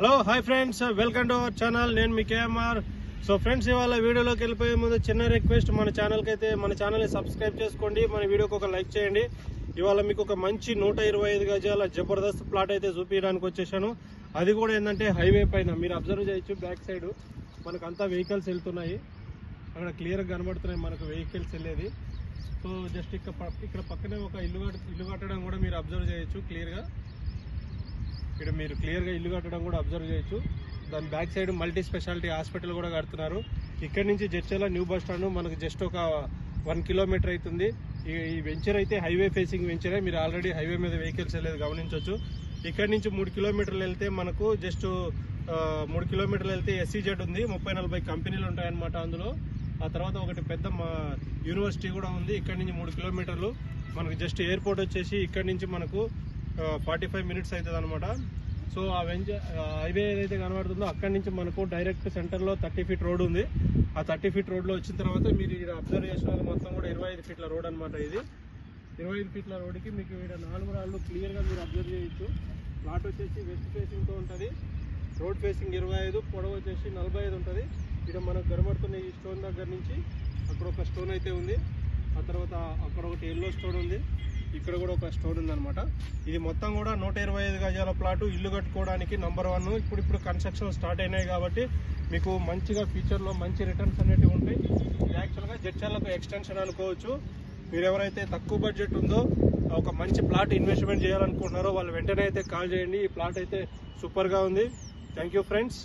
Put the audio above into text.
Hello hi friends welcome to our channel నేను మీ KMR. So friends ఇవాళ వీడియోలోకి వెళ్ళిపోయే ముందు చిన్న రిక్వెస్ట్ మన ఛానల్కి అయితే మన ఛానల్ని సబ్స్క్రైబ్ చేసుకోండి. మన వీడియోకి ఒక లైక్ చేయండి. ఇవాళ మీకు ఒక మంచి నూట ఇరవై ఐదు గజాల జబర్దస్త్ ప్లాట్ అయితే చూపించడానికి వచ్చేసాను. అది కూడా ఏంటంటే హైవే పైన. మీరు అబ్జర్వ్ చేయొచ్చు బ్యాక్ సైడ్ మనకు అంతా వెహికల్స్ వెళ్తున్నాయి. అక్కడ క్లియర్గా కనబడుతున్నాయి. మనకు వెహికల్స్ వెళ్ళేది. సో జస్ట్ ఇక్కడ ఇక్కడ పక్కనే ఒక ఇల్లు ఇల్లు కట్టడం కూడా మీరు అబ్జర్వ్ చేయొచ్చు క్లియర్గా ఇక్కడ మీరు క్లియర్గా ఇల్లు కట్టడం కూడా అబ్జర్వ్ చేయొచ్చు. దాని back side multi speciality hospital కూడా కడుతున్నారు. ఇక్కడ నుంచి జడ్చర్ల న్యూ బస్ స్టాండ్ మనకు జస్ట్ ఒక వన్ కిలోమీటర్ అవుతుంది. ఈ వెంచర్ అయితే హైవే ఫేసింగ్ వెంచరే మీరు ఆల్రెడీ హైవే మీద వెహికల్స్ వెళ్ళేది గమనించవచ్చు. ఇక్కడ నుంచి మూడు కిలోమీటర్లు వెళ్తే మనకు జస్ట్ మూడు కిలోమీటర్లు వెళ్తే ఎస్సీజెడ్ ఉంది. ముప్పై నలభై కంపెనీలు ఉంటాయన్నమాట అందులో. ఆ తర్వాత ఒకటి పెద్ద యూనివర్సిటీ కూడా ఉంది. ఇక్కడ నుంచి మూడు కిలోమీటర్లు మనకు జస్ట్ ఎయిర్పోర్ట్ వచ్చేసి ఇక్కడ నుంచి మనకు ఫార్టీ ఫైవ్ మినిట్స్ అవుతుంది అనమాట సో ఆ వెంచ హైవే ఏదైతే కనబడుతుందో అక్కడి నుంచి మనకు డైరెక్ట్ సెంటర్లో థర్టీ ఫీట్ రోడ్ ఉంది. ఆ థర్టీ ఫీట్ రోడ్లో వచ్చిన తర్వాత మీరు ఇక్కడ అబ్జర్వ్ చేసిన మొత్తం కూడా ఇరవై ఐదు ఫీట్ల రోడ్ అనమాట ఇది. ఇరవై ఐదు ఫీట్ల రోడ్కి మీకు ఇక్కడ నాలుగు రాళ్ళు క్లియర్గా మీరు అబ్జర్వ్ చేయొచ్చు. ప్లాట్ వచ్చేసి వెస్ట్ ఫేసింగ్తో ఉంటుంది. రోడ్ ఫేసింగ్ ఇరవై ఐదు పొడవు వచ్చేసి నలభై ఐదు ఉంటుంది. ఇక్కడ మనకు కనబడుతున్న ఈ స్టోన్ దగ్గర నుంచి అక్కడ ఒక స్టోన్ అయితే ఉంది. ఆ తర్వాత అక్కడ ఒకటి ఎల్లో స్టోన్ ఉంది. ఇక్కడ కూడా ఒక స్టోర్ ఉందనమాట ఇది మొత్తం కూడా నూట ఇరవై ఐదు గజాల ప్లాటు ఇల్లు కట్టుకోవడానికి నంబర్ వన్ ఇప్పుడు ఇప్పుడు కన్స్ట్రక్షన్ స్టార్ట్ అయినాయి కాబట్టి మీకు మంచిగా ఫ్యూచర్లో మంచి రిటర్న్స్ అనేటివి ఉంటాయి. యాక్చువల్గా జడ్చర్లకు ఎక్స్టెన్షన్ అనుకోవచ్చు. మీరు ఎవరైతే తక్కువ బడ్జెట్ ఉందో ఒక మంచి ప్లాట్ ఇన్వెస్ట్మెంట్ చేయాలనుకుంటున్నారో వాళ్ళు వెంటనే అయితే కాల్ చేయండి. ఈ ప్లాట్ అయితే సూపర్గా ఉంది. Thank you friends